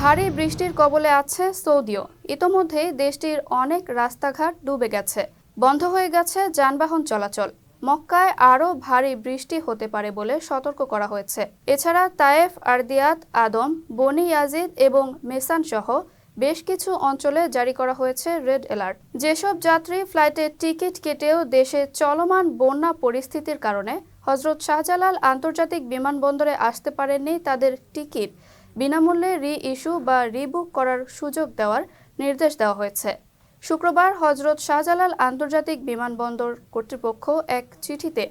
ভারী বৃষ্টির কবলে আছে সৌদিও। ইতোমধ্যেই দেশটির অনেক রাস্তাঘাট ডুবে গেছে। বন্ধ হয়ে গেছে যানবাহন চলাচল। মক্কায় আরও ভারী বৃষ্টি হতে পারে বলে সতর্ক করা হয়েছে। এছাড়া তায়েফ, আরদিয়াত, আদম, বনি ইয়াজিদ এবং মেসান সহ বেশ কিছু অঞ্চলে জারি করা হয়েছে রেড অ্যালার্ট। যেসব যাত্রী ফ্লাইটে টিকিট কেটেও দেশে চলমান বন্যা পরিস্থিতির কারণে হজরত শাহজালাল আন্তর্জাতিক বিমানবন্দরে আসতে পারেননি তাদের টিকিট। বিনামূল্যে রি ইস্যু বা রিবুক করার সুযোগ দেওয়ার নির্দেশ দেওয়া হয়েছে। শুক্রবার হজরত শাহজালাল আন্তর্জাতিক বিমানবন্দর কর্তৃপক্ষ এক চিঠিতে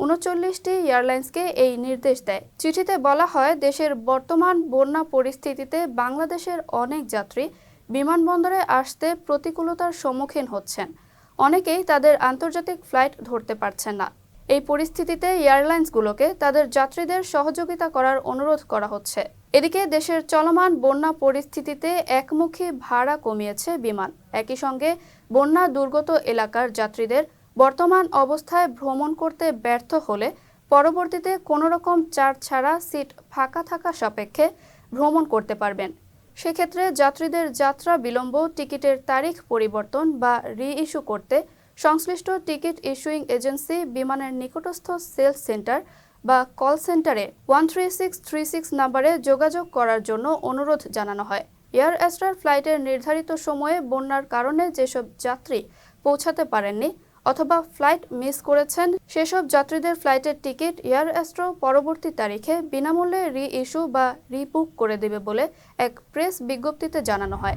উনচল্লিশটি এয়ারলাইন্সকে এই নির্দেশ দেয়। চিঠিতে বলা হয়, দেশের বর্তমান বন্যা পরিস্থিতিতে বাংলাদেশের অনেক যাত্রী বিমানবন্দরে আসতে প্রতিকূলতার সম্মুখীন হচ্ছেন। অনেকেই তাদের আন্তর্জাতিক ফ্লাইট ধরতে পারছেন না। এই পরিস্থিতিতে এয়ারলাইন্সগুলোকে তাদের যাত্রীদের সহযোগিতা করার অনুরোধ করা হচ্ছে। এদিকে দেশের চলমান বন্যা পরিস্থিতিতে একমুখী ভাড়া কমিয়েছে বিমান। একই সঙ্গে বন্যা দুর্গত এলাকার যাত্রীদের বর্তমান অবস্থায় ভ্রমণ করতে ব্যর্থ হলে পরবর্তীতে কোনো রকম চার্জ ছাড়া সিট ফাঁকা থাকা সাপেক্ষে ভ্রমণ করতে পারবেন। সেক্ষেত্রে যাত্রীদের যাত্রা বিলম্ব, টিকিটের তারিখ পরিবর্তন বা রি ইস্যু করতে সংশ্লিষ্ট টিকিট ইস্যুইং এজেন্সি, বিমানের নিকটস্থ সেলস সেন্টার বা কল সেন্টারে one three six three six নাম্বারে যোগাযোগ করার জন্য অনুরোধ জানানো হয়। এয়ার অ্যাস্ট্রার ফ্লাইটের নির্ধারিত সময়ে বন্যার কারণে যেসব যাত্রী পৌঁছাতে পারেননি অথবা ফ্লাইট মিস করেছেন, সেসব যাত্রীদের ফ্লাইটের টিকিট এয়ার অ্যাস্ট্রো পরবর্তী তারিখে বিনামূল্যে রি ইস্যু বা রিবুক করে দেবে বলে এক প্রেস বিজ্ঞপ্তিতে জানানো হয়।